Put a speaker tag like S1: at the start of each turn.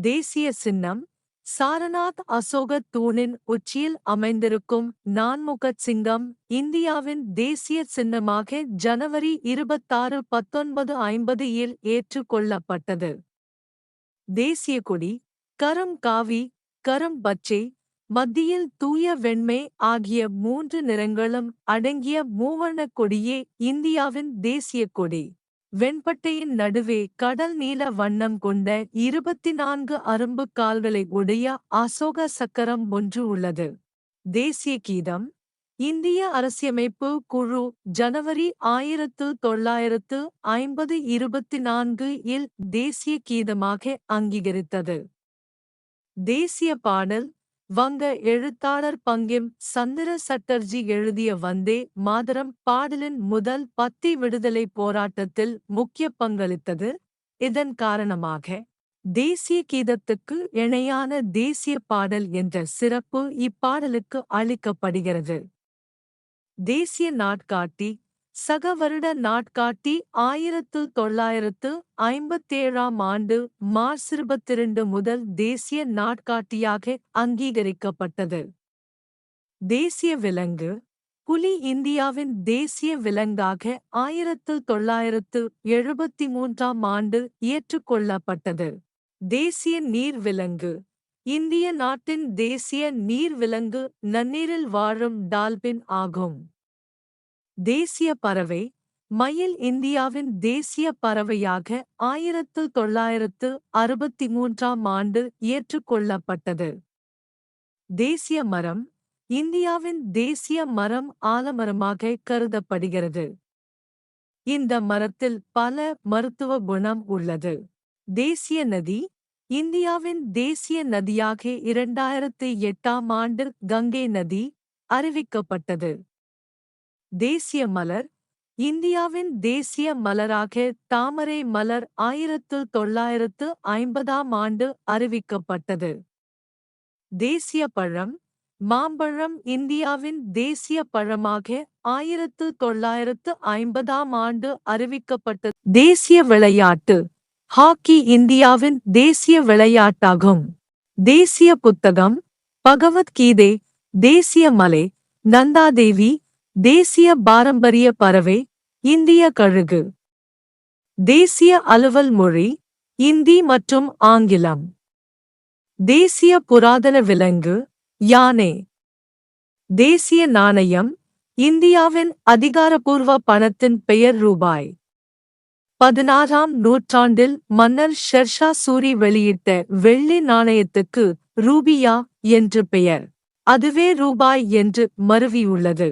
S1: தேசிய சின்னம் சாரநாத் அசோக தூணின் உச்சியில் அமைந்திருக்கும் நான்முகச் சிங்கம் இந்தியாவின் தேசிய சின்னமாக ஜனவரி இருபத்தாறு பத்தொன்பது ஐம்பது இல் ஏற்றுக்கொள்ளப்பட்டது. தேசிய கொடி கரம் காவி கரம் பச்சை மத்தியில் தூய வெண்மை ஆகிய மூன்று நிறங்களும் அடங்கிய மூவர்ணக் கொடியே இந்தியாவின் தேசிய கொடி. வெண்பட்டையின் நடுவே கடல் நீல வண்ணம் கொண்ட இருபத்தி நான்கு அரும்பு கால்களை உடைய அசோக சக்கரம் ஒன்று உள்ளது. தேசிய கீதம். இந்திய அரசியமைப்பு குழு ஜனவரி ஆயிரத்து தொள்ளாயிரத்து ஐம்பது இருபத்தி நான்கு இல் தேசிய கீதமாக அங்கீகரித்தது. தேசிய பாடல் வங்க எழுத்தாளர் பங்கிம் சந்திர சட்டர்ஜி எழுதிய வந்தே மாதரம் பாடலின் முதல் பத்தி விடுதலை போராட்டத்தில் முக்கிய பங்களித்தது. இதன் காரணமாக தேசிய கீதத்துக்கு இணையான தேசிய பாடல் என்ற சிறப்பு இப்பாடலுக்கு அளிக்கப்படுகிறது. தேசிய நாட்காட்டி சக வருட நாட்காட்டி ஆயிரத்து தொள்ளாயிரத்து ஐம்பத்தேழாம் ஆண்டு மார்ச் இருபத்திரண்டு முதல் தேசிய நாட்காட்டியாக அங்கீகரிக்கப்பட்டது. தேசிய விலங்கு. புலி இந்தியாவின் தேசிய விலங்காக ஆயிரத்து தொள்ளாயிரத்து எழுபத்தி மூன்றாம் ஆண்டு ஏற்றுக்கொள்ளப்பட்டது. தேசிய நீர் விலங்கு. இந்திய நாட்டின் தேசிய நீர் விலங்கு நன்னீரில் வாழும் டால்பின் ஆகும். தேசிய பறவை மயில் இந்தியாவின் தேசிய பறவையாக ஆயிரத்து தொள்ளாயிரத்து அறுபத்தி மூன்றாம் ஆண்டு ஏற்றுக்கொள்ளப்பட்டது. தேசிய மரம் இந்தியாவின் தேசிய மரம் ஆலமரமாக கருதப்படுகிறது. இந்த மரத்தில் பல மருத்துவ குணம் உள்ளது. தேசிய நதி இந்தியாவின் தேசிய நதியாக இரண்டாயிரத்து எட்டாம் ஆண்டு கங்கை நதி அறிவிக்கப்பட்டது. தேசிய மலர். இந்தியாவின் தேசிய மலராக தாமரை மலர் ஆயிரத்து தொள்ளாயிரத்து ஐம்பதாம் ஆண்டு அறிவிக்கப்பட்டது. தேசிய பழம். மாம்பழம் இந்தியாவின் தேசிய பழமாக ஆயிரத்து தொள்ளாயிரத்து ஐம்பதாம் ஆண்டு அறிவிக்கப்பட்ட தேசிய விளையாட்டு. ஹாக்கி இந்தியாவின் தேசிய விளையாட்டாகும். தேசிய புத்தகம். பகவத்கீதை தேசிய மலை. நந்தாதேவி. தேசிய பாரம்பரிய பறவை இந்திய கழுகு. தேசிய அலுவல் மொழி இந்தி மற்றும் ஆங்கிலம். தேசிய புராதன விலங்கு யானை. தேசிய நாணயம் இந்தியாவின் அதிகாரபூர்வ பணத்தின் பெயர் ரூபாய். பதினாறாம் நூற்றாண்டில் மன்னர் ஷெர்ஷா சூரி வெளியிட்ட வெள்ளி நாணயத்துக்கு ரூபியா என்று பெயர். அதுவே ரூபாய் என்று மருவியுள்ளது.